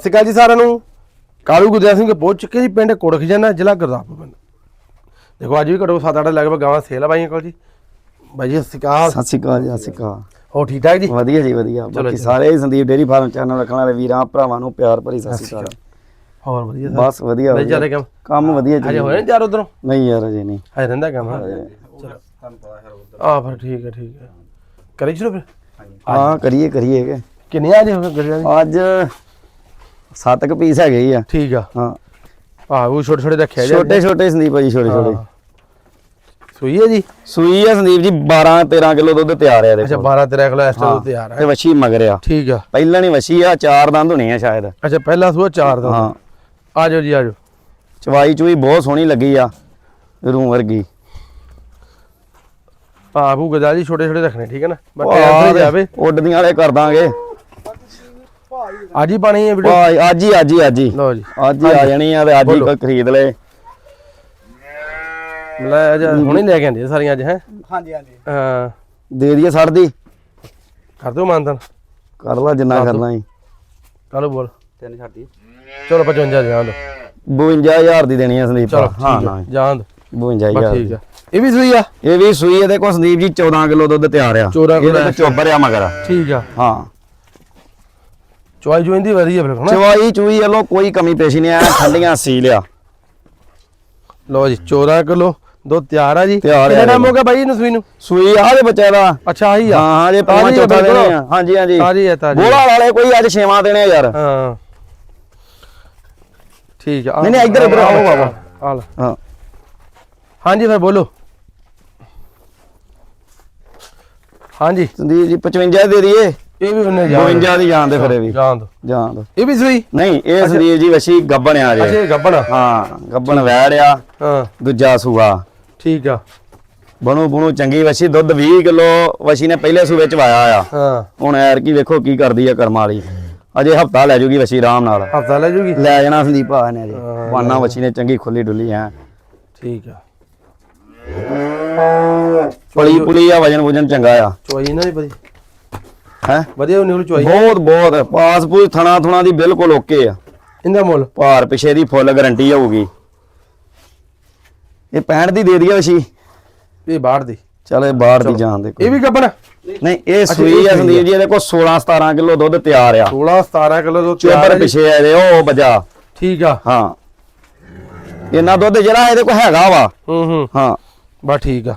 ਸਤਿ ਸ਼੍ਰੀ ਅਕਾਲ ਜੀ ਸਾਰਿਆਂ ਨੂੰ। ਕਾਲੂ ਗੁਰਦਿਆਲ ਸਿੰਘ ਪਹੁੰਚ ਚੁੱਕੇ ਜੀ ਪਿੰਡ ਕੋੜਖ ਜਾਨਾ ਜ਼ਿਲ੍ਹਾ ਗੁਰਦਾਸਪੁਰ ਪਿੰਡ। ਦੇਖੋ ਅੱਜ ਵੀ ਘੱਟੋ 7-8 ਲਗਭਗ ਗਾਵਾਂ ਸੇਲ ਆ ਬਾਈਆਂ ਕੋਲ ਜੀ। ਬਾਈ ਜੀ ਸਤਿ ਸ਼੍ਰੀ ਅਕਾਲ। ਸਤਿ ਸ਼੍ਰੀ ਅਕਾਲ ਜੀ ਸਤਿ ਸ਼੍ਰੀ ਅਕਾਲ। ਹੋ ਠੀਕ ਠਾਕ ਜੀ? ਵਧੀਆ ਜੀ ਵਧੀਆ। ਬਾਕੀ। ਸਾਰੇ ਸੰਦੀਪ ਡੇਰੀ ਫਾਰਮ ਚੈਨਲ ਰੱਖਣ ਵਾਲੇ ਵੀਰਾਂ ਭਰਾਵਾਂ ਨੂੰ ਪਿਆਰ ਭਰੀ ਸਤਿ ਸ਼੍ਰੀ ਅਕਾਲ। ਹੋਰ ਵਧੀਆ ਸਰ? ਬਸ ਵਧੀਆ ਵਧੀਆ ਚੱਲੇ ਕੰਮ? ਕੰਮ ਵਧੀਆ ਜੀ। ਹੋਏ ਨੇ ਚਾਰ ਉਧਰੋਂ? ਨਹੀਂ ਯਾਰ ਅਜੇ ਨਹੀਂ। ਹਜੇ ਰਹਿੰਦਾ ਕੰਮ ਆ ਫਿਰ ਠੀਕ ਹੈ ਠੀਕ ਹੈ। ਕਰੀ ਸ਼ੁਰੂ ਫਿਰ? ਹਾਂ ਕਰੀਏ ਕਰੀਏ ਕਿ ਕਿੰਨੇ ਆ ਜੀ ਹੋ ਗਏ ਅੱਜ ਸੱਤ ਕੁ ਪੀਸ ਹੈਗੇ ਹੀ ਆ। ਠੀਕ ਆ। ਹਾਂ। ਆ ਉਹ ਛੋਟੇ ਛੋਟੇ ਰੱਖਿਆ ਜੀ। ਛੋਟੇ ਛੋਟੇ ਸੰਦੀਪ ਭਾਜੀ ਛੋਟੇ ਛੋਟੇ। ਹਾਂ। ਸੂਈ ਹੈ ਜੀ? ਸੂਈ ਆ ਸੰਦੀਪ ਜੀ 12 13 ਕਿਲੋ ਦੁੱਧ ਤਿਆਰ ਆ ਅੱਛਾ ਦੇਖੋ 12 13 ਕਿਲੋ ਇਸ ਤੋਂ ਹਾਂ, ਤਿਆਰ ਤੇ ਹੈ ਵਛੀ ਮਗਰ ਆ। ਠੀਕ ਆ। ਪਹਿਲਾਂ ਨਹੀਂ ਵਛੀ ਆ ਚਾਰ ਦੰਦ ਹੋਣੇ ਆ ਸ਼ਾਇਦ। ਅੱਛਾ ਪਹਿਲਾ ਸੂਆ ਚਾਰ ਦਾ ਹਾਂ। ਆ ਜਾਓ ਜੀ ਆ ਜਾਓ। ਚਵਾਈ ਚੂਈ ਬਹੁਤ ਸੋਹਣੀ ਲੱਗੀ ਆ ਰੂ ਵਰਗੀ। ਆਬੂ ਗਦਾ ਜੀ ਛੋਟੇ ਛੋਟੇ ਰੱਖਣੇ ਠੀਕ ਹੈ ਨਾ? ਉਹ ਟਾਈਮ ਆ ਤੇ ਜਾਵੇ। ਉੱਡਦੀਆਂ ਵਾਲੇ ਕਰ ਦਾਂਗੇ। ਅੱਜ ਹੀ ਪਾਣੀ ਹੈ ਵੀਡੀਓ। ਭਾਈ ਅੱਜ ਹੀ ਅੱਜ ਹੀ ਅੱਜ ਹੀ। ਲਓ ਜੀ। ਅੱਜ ਹੀ ਆ ਜਾਣੀ ਆ ਤੇ ਅੱਜ ਹੀ। ਕੋਈ ਖਰੀਦ ਲੈ। ਲੈ ਜਾ ਹੁਣੇ ਲੈ ਕੇ ਆਂਦੇ ਸਾਰੀਆਂ ਅੱਜ ਹੈ? ਹਾਂਜੀ ਹਾਂਜੀ। ਹਾਂ। ਦੇ ਦਈਏ ਸੜ ਦੀ ਕਰ ਦਿਓ ਮਾਨਤਨ। ਕਰ ਲਾ ਜਿੰਨਾ ਕਰਨਾ ਹੀ ਕਾਲੂ ਬੋਲ। ਤਿੰਨ ਛੱਡੀ ਚਲੋ 55 ਜਾਣ ਦੋ। 52000 ਦੀ ਦੇਣੀ ਆ ਸੰਦੀਪ ਚਲੋ ਹਾਂ ਨਾ ਹੈ। ਜਾਣ ਦੋ। ਬਸ 52000 ਠੀਕ ਆ। ਇਹ ਵੀ ਸੂਈ ਆ? ਇਹ ਵੀ ਸੂਈ ਇਹਦੇ ਕੋਲ ਸੰਦੀਪ ਜੀ 14 ਕਿਲੋ ਦੁੱਧ ਤਿਆਰ ਆ। 14 ਕਿਲੋ ਇਹਦੇ ਚੋਬਰ ਆ ਮਗਰ। ਠੀਕ ਆ। ਹਾਂ। ਚੁਆਈ ਜੁਆਈ ਦੀ ਵਧੀਆ ਫਿਰ ਹਨਾ। ਚਵਾਈ ਚੂਈ ਵੱਲੋਂ ਕੋਈ ਕਮੀ ਪੇਸ਼ੀ ਨਹੀਂ ਆ ਠੰਡੀਆਂ ਸੀ ਲਿਆ ਲਓ ਜੀ 14 ਕਿਲੋ ਦੁੱਧ ਤਿਆਰ ਆ ਜੀ। ਤਿਆਰ ਆ ਕਿੰਨਾ ਜੀ। ਟਾਈਮ ਹੋ ਗਿਆ ਬਾਈ ਇਹਨੂੰ ਸੂਈ ਨੂੰ? ਸੂਈ ਆ ਦੇ ਬੱਚੇ ਦਾ। ਅੱਛਾ ਆਹੀ ਆ। ਹਾਂ ਜੇ ਪੰਜ ਆ ਚੌਥਾ ਬਿਲਕੁਲ। ਦੇਣੇ ਆ। ਹਾਂਜੀ ਹਾਂਜੀ। ਤਾਜ਼ੀ ਹੈ ਤਾਜ਼ੀ ਬੋਲਾ ਵਾਲੇ ਕੋਈ ਅੱਜ ਛੇਵਾਂ ਦੇਣੇ ਆ ਯਾਰ। ਹਾਂ। ਠੀਕ ਆ ਨਹੀਂ, ਨਹੀਂ, ਇੱਧਰ- ਇੱਧਰ ਆਓ ਬਾਬਾ। ਆ ਲੈ। ਹਾਂ। ਹਾਂਜੀ ਫਿਰ ਬੋਲੋ। ਹਾਂਜੀ। ਸੰਦੀਪ ਜੀ 55 ਦੇ ਦਈਏ। ਇਹ ਵੀ ਉਹਨੇ ਜਾਣ 52 ਦੀ ਜਾਣ ਦੇ ਫਿਰ ਇਹ ਵੀ। ਜਾਣ ਦੋ। ਜਾਣ ਦੋ। ਇਹ ਵੀ ਸੂਈ ਨਹੀਂ ਇਹ ਸੰਦੀਪ ਜੀ ਵਸ਼ੀ ਗੱਬਣ ਆ ਅੱਛਾ ਜੇ ਇਹ ਗੱਬਣਾ ਹਾਂ ਗੱਬਣ ਵੈੜ ਆ। ਹਾਂ। ਦੂਜਾ ਸੂਆ। ਠੀਕ ਆ। ਬਣੂ ਬਣੂ ਚੰਗੀ ਵਸ਼ੀ ਦੁੱਧ 20 ਕਿਲੋ ਵਸ਼ੀ ਨੇ ਪਹਿਲੇ ਸੂਬੇ ਚ ਵਾਇਆ ਆ। ਹਾਂ। ਹੁਣ ਐਰ ਕੀ ਵੇਖੋ ਕੀ ਕਰਦੀ ਆ ਕਰਮ ਵਾਲੀ। ਅਜੇ ਹਫਤਾ ਲੈ ਜੂਗੀ ਵਸ਼ੀ ਆਰਾਮ ਨਾਲ। ਹਫਤਾ ਲੈ ਜੂਗੀ? ਲੈ ਜਾਣਾ ਸੰਦੀਪ ਆ ਨੇ ਜੀ ਹਾਂ, ਵਾਨਾ ਵਸ਼ੀ ਨੇ ਚੰਗੀ ਖੁੱਲੀ ਡੁੱਲੀ ਆ। ਠੀਕ ਆ। ਪਲੀ ਪੁਲੀ ਆ ਵਜਨ ਵਜਨ ਚੰਗਾ ਆ। ਚੁਆਈ ਇਹਨਾਂ ਦੀ ਵਧੀਆ ਹੈ? ਵਧੀਆ ਉਹਨੂੰ ਚੁਆਈ। ਬਹੁਤ ਬਹੁਤ। ਪਾਸ ਪੂਸ ਥਣਾ ਥੁਣਾ ਦੀ ਬਿਲਕੁਲ ਓਕੇ ਆ। ਇਹਦਾ ਮੁੱਲ? ਭਾਰ ਪਿਛੇ ਦੀ ਫੁੱਲ ਗਾਰੰਟੀ ਹੋਊਗੀ ਇਹ 65 ਦੀ ਦੇ ਦਈਏ ਵਸ਼ੀ ਇਹ ਬਾਹਰ ਦੀ। ਚਲ ਇਹ ਬਾਹਰ ਦੀ ਜਾਣ ਦੇ ਕੋਈ। ਇਹ ਵੀ ਗੱਬਣਾ? ਨਹੀਂ ਇਹ ਸੂਈ ਆ ਸੰਦੀਪ ਜੀ ਇਹਦੇ ਕੋਲ 16 17 ਕਿਲੋ ਦੁੱਧ ਤਿਆਰ ਆ। 16 17 ਕਿਲੋ ਦੁੱਧ ਤਿਆਰ ਹੈ। ਪਿਛੇ ਆ ਇਹਦੇ ਉਹ ਬਜਾ। ਠੀਕ ਆ। ਹਾਂ। ਇੰਨਾ ਦੁੱਧ ਜਿਹੜਾ ਇਹਦੇ ਕੋਲ ਹੈਗਾ ਵਾ। ਹੂੰ ਹੂੰ। ਹਾਂ। ਬਸ ਠੀਕ ਆ।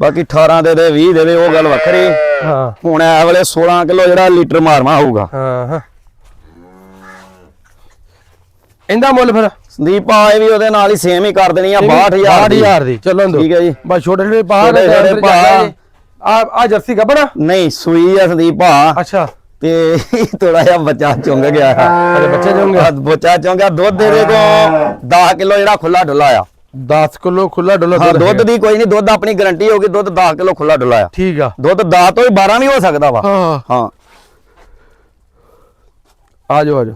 ਬਾਕੀ 18 ਦੇ ਦੇ 20 ਦੇ ਦੇ ਉਹ ਗੱਲ ਵੱਖਰੀ। ਹਾਂ। ਹੁਣ ਇਹ ਵੇਲੇ 16 ਕਿਲੋ ਜਿਹੜਾ ਲੀਟਰ ਮਾਰਵਾ ਹੋਊਗਾ। ਹਾਂ ਹਾਂ। ਇਹਦਾ ਮੁੱਲ ਫਿਰ? ਸੰਦੀਪ ਆ ਇਹ ਵੀ ਉਹਦੇ ਨਾਲ ਹੀ ਸੇਮ ਹੀ ਕਰ ਦੇਣੀ ਆ 62000 ਦੀ। 62000 ਦੀ। ਚੱਲਣ ਦੋ। ਠੀਕ ਹੈ ਜੀ। ਬਸ ਛੋਟੇ ਛੋਟੇ ਬਾਹਰ। ਆ ਆ ਜਰਸੀ ਗੱਬਣਾ? ਨਹੀਂ ਸੂਈ ਆ ਸੰਦੀਪ ਆ। ਅੱਛਾ। ਤੇ ਥੋੜਾ ਜਿਹਾ ਬੱਚਾ ਚੁੰਗ ਗਿਆ। ਅਰੇ ਬੱਚੇ ਚੁੰਗ ਗਿਆ। ਬੱਚਾ ਚੁੰਗ ਗਿਆ ਦੁੱਧ ਦੇ ਦੇ ਕੋ 10 ਕਿਲੋ ਜਿਹੜਾ ਖੁੱਲਾ ਡੁੱਲਾ ਆ। 10 ਕਿਲੋ ਖੁੱਲਾ ਡੋਲਾ ਹਾਂ ਦੁੱਧ ਦੀ ਕੋਈ ਨਹੀਂ ਦੁੱਧ ਆਪਣੀ ਗਾਰੰਟੀ ਹੋਗੀ ਦੁੱਧ 10 ਕਿਲੋ ਖੁੱਲਾ ਡੁੱਲਾ ਆ। ਠੀਕ ਆ। ਦੁੱਧ 10 ਤੋਂ ਹੀ 12 ਵੀ ਹੋ ਸਕਦਾ ਵਾ। ਹਾਂ। ਹਾਂ। ਆ ਜਾਓ ਆ ਜਾਓ।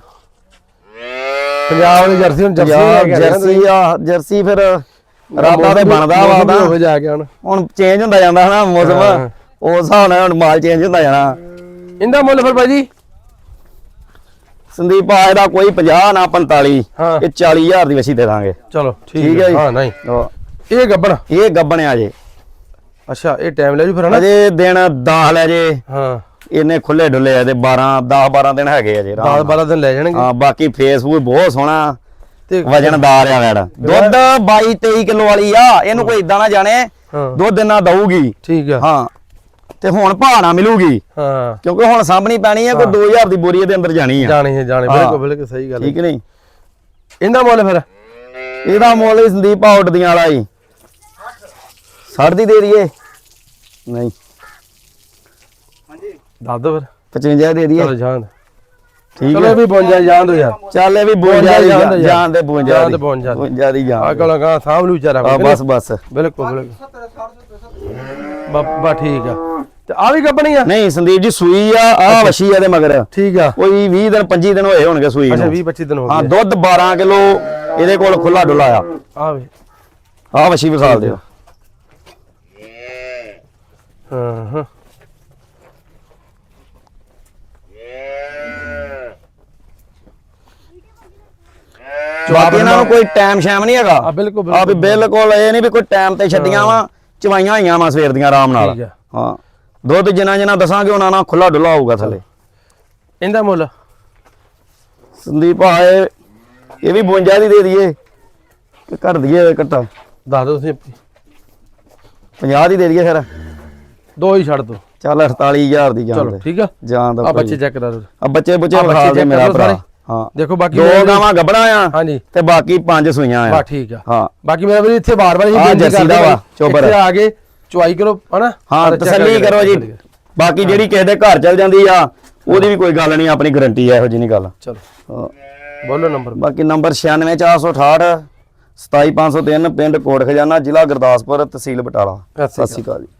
ਪੰਜਾਬ ਦੀ ਜਰਸੀ ਹੁਣ ਜਰਸੀ ਜਰਸੀ ਆ ਜਰਸੀ ਫਿਰ ਰਾਤਾ ਤੇ ਬਣਦਾ ਵਾ ਹੋਵੇ ਜਾ ਕੇ ਹੁਣ। ਹੁਣ ਚੇਂਜ ਹੁੰਦਾ ਜਾਂਦਾ ਹਨਾ ਹਾਂ। ਮੌਸਮ ਉਸ ਹਿਸਾਬ ਨਾਲ ਹੁਣ ਮਾਲ ਚੇਂਜ ਹੁੰਦਾ ਜਾਣਾ। ਇਹਦਾ ਮੁੱਲ ਫਿਰ ਭਾਜੀ ਸੰਦੀਪ ਆ ਇਹਦਾ ਕੋਈ 50 ਨਾ 45 ਹਾਂ। ਇਹ 40000 ਦੀ ਵਸੀ ਦੇ ਦਾਂਗੇ। ਚਲੋ ਠੀਕ ਹੈ ਹੈ ਜੀ। ਹਾਂ ਨਹੀਂ। ਇਹ ਗੱਬਣਾ? ਇਹ ਗੱਬਣਿਆ ਜੇ। ਅੱਛਾ ਇਹ ਟਾਈਮ ਲੈ ਜੂ ਫਿਰ ਹਨਾ? ਅਜੇ ਦਿਨ 10 ਲੈ ਜੇ। ਹਾਂ। ਇਹਨੇ ਖੁੱਲੇ ਡੁੱਲੇ ਆ ਤੇ 12 10 12 ਦਿਨ ਹੈਗੇ ਆ ਜੇ ਆਰਾਮ 10 ਨਾਲ। 12 ਦਿਨ ਲੈ ਜਾਣਗੇ। ਹਾਂ ਬਾਕੀ ਫੇਸਬੁੱਕ ਬਹੁਤ ਸੋਹਣਾ। ਤੇ ਵਜਨਦਾਰ ਆ ਵੈੜ। ਦੁੱਧ 22 23 ਕਿਲੋ ਵਾਲੀ ਆ ਇਹਨੂੰ ਕੋਈ ਇਦਾਂ ਨਾ ਜਾਣੇ। ਹਾਂ। ਦੁੱਧ ਦਿਨਾਂ ਦਊਗੀ। ਠੀਕ ਆ। ਹਾਂ। ਤੇ ਹੁਣ ਭਾਣਾ ਮਿਲੂਗੀ। ਹਾਂ। ਕਿਉਂਕਿ ਹੁਣ ਸਾਂਭਣੀ ਪੈਣੀ ਹੈ ਕੋਈ 2000 ਦੀ ਬੋਰੀ ਦੇ ਅੰਦਰ ਜਾਣੀ ਆ। ਜਾਣੀ ਹੈ ਜਾਣੀ। ਬਿਲਕੁਲ ਬਿਲਕੁਲ ਸਹੀ ਗੱਲ ਠੀਕ ਨਹੀਂ? ਇਹਦਾ ਮੁੱਲ ਫਿਰ? ਇਹਦਾ ਮੁੱਲ ਹੀ ਸੰਦੀਪ ਆ ਉੱਡਦੀਆਂ ਵਾਲਾ ਹੀ 60 ਦੀ ਦੇ ਦਈਏ। ਨਹੀਂ। ਦੱਸ ਦੋ ਫਿਰ। 55 ਦੇ ਦਈਏ। ਚਲੋ ਜਾਣ ਠੀਕ ਚਲੋ ਹੈ। ਇਹ ਵੀ 52 ਜਾਣ ਦੋ ਯਾਰ। ਚੱਲ ਇਹ ਵੀ 52 52 ਦੀ ਜਾਣ ਦੇ ਜਾਨ ਦੇ 52 ਜਾਨ ਦੀ। ਦੇ 52 ਦੀ। 52 ਦੀ ਆ ਕੋਲ ਗਾ ਸਾਂਭ ਲੂ ਵਿਚਾਰਾ ਆ ਬਸ ਬਸ। ਬਿਲਕੁਲ। ਬਿਲਕੁਲ ਬੱਬਾ ਠੀਕ ਆ। ਤੇ ਆ ਵੀ ਗੱਬਣੀ ਆ? ਨਹੀਂ ਸੰਦੀਪ ਜੀ ਸੂਈ ਆ ਆ ਵਸ਼ੀ ਆ ਦੇ ਮਗਰ। ਠੀਕ ਆ। ਕੋਈ 20 ਦਿਨ 25 ਦਿਨ ਹੋਏ ਹੋਣਗੇ ਸੂਈ ਅੱਛਾ ਨੂੰ। 20 25 ਦਿਨ ਹੋ ਹਾਂ ਗਏ ਦੁੱਧ 12 ਕਿਲੋ ਇਹਦੇ ਕੋਲ ਖੁੱਲਾ ਡੁੱਲਾ ਆ। ਆ ਵੇ। ਆ ਵਸ਼ੀ ਵਿਸਾਲ ਦਿਓ। ਹਾਂ ਹਾਂ। ਬਾਕੀ ਇਹਨਾਂ ਨੂੰ ਕੋਈ ਟਾਈਮ ਸ਼ੈਮ ਨਹੀਂ ਹੈਗਾ। ਆ ਬਿਲਕੁਲ ਆ ਵੀ ਬਿਲਕੁਲ। ਇਹ ਨਹੀਂ ਵੀ ਕੋਈ ਟਾਈਮ ਤੇ ਛੱਡੀਆਂ ਵਾ ਚਵਾਈਆਂ ਹੋਈਆਂ ਵਾ ਸਵੇਰ ਦੀਆਂ ਆਰਾਮ ਨਾਲ। ਹਾਂ। ਦੁੱਧ ਜਿੰਨਾ ਜਿੰਨਾ ਦਸਾਂਗੇ ਉਹਨਾਂ ਨਾਲ ਖੁੱਲਾ ਡੁੱਲਾ ਹੋਊਗਾ ਥੱਲੇ। ਇਹਦਾ ਮੁੱਲ? ਸੰਦੀਪ ਆ ਇਹ ਵੀ 52 ਦੀ ਦੇ ਦਈਏ। ਕਿ ਕਰ ਦਈਏ ਘੱਟਾ? ਦੱਸ ਦਿਓ ਤੁਸੀਂ 50 ਦੀ ਦੇ ਦਈਏ ਫਿਰ। ਦੋ ਹੀ ਛੱਡ ਦਿਓ। ਚੱਲ 48000 ਦੀ ਜਾਨ ਚਲੋ ਦੇ। ਠੀਕ ਆ। ਜਾਨ ਦਾ ਆ ਬੱਚੇ ਚੈੱਕ ਕਰ ਆ ਬੱਚੇ ਬੁੱਚੇ ਵਿਖਾ ਦੇ ਮੇਰਾ ਭਰਾ। ਹਾਂ। ਦੇਖੋ ਬਾਕੀ ਦੋ ਮੇਰੇ- ਗਾਵਾਂ ਗੱਬਣਾ ਆ ਹਾਂਜੀ। ਤੇ ਬਾਕੀ ਪੰਜ ਸੂਈਆਂ ਆ। ਬਾ ਠੀਕ ਆ। ਹਾਂ। ਬਾਕੀ ਮੇਰਾ ਵੀਰ ਇੱਥੇ ਬਾਰ-ਬਾਰ ਹੀ ਬੇਨਤੀ ਜੱਸੀ ਦਾ ਵਾ, ਚੋਬਰ। ਇੱਥੇ ਆ ਕੇ ਚੁਆਈ ਕਰੋ ਹਨਾ? ਹਾਂ ਤਸੱਲੀ ਕਰਕੇ ਕਰੋ ਜੀ। ਬਾਕੀ ਜਿਹੜੀ ਕਿਸੇ ਦੇ ਘਰ ਚਲ ਜਾਂਦੀ ਆ ਉਹਦੀ ਵੀ ਕੋਈ ਗੱਲ ਨਹੀਂ ਆਪਣੀ ਗਾਰੰਟੀ ਆ ਇਹੋ ਜਿਹੀ ਨਹੀਂ ਗੱਲ। ਚਲੋ। ਹਾਂ। ਬੋਲੋ ਨੰਬਰ। ਬਾਕੀ ਨੰਬਰ 96468 27503 ਪਿੰਡ ਕੋਟ ਖਜ਼ਾਨਾ ਜ਼ਿਲ੍ਹਾ ਗੁਰਦਾਸਪੁਰ ਤਹਿਸੀਲ ਬਟਾਲਾ। ਸਤਿ ਸ਼੍ਰੀ ਅਕਾਲ ਜੀ।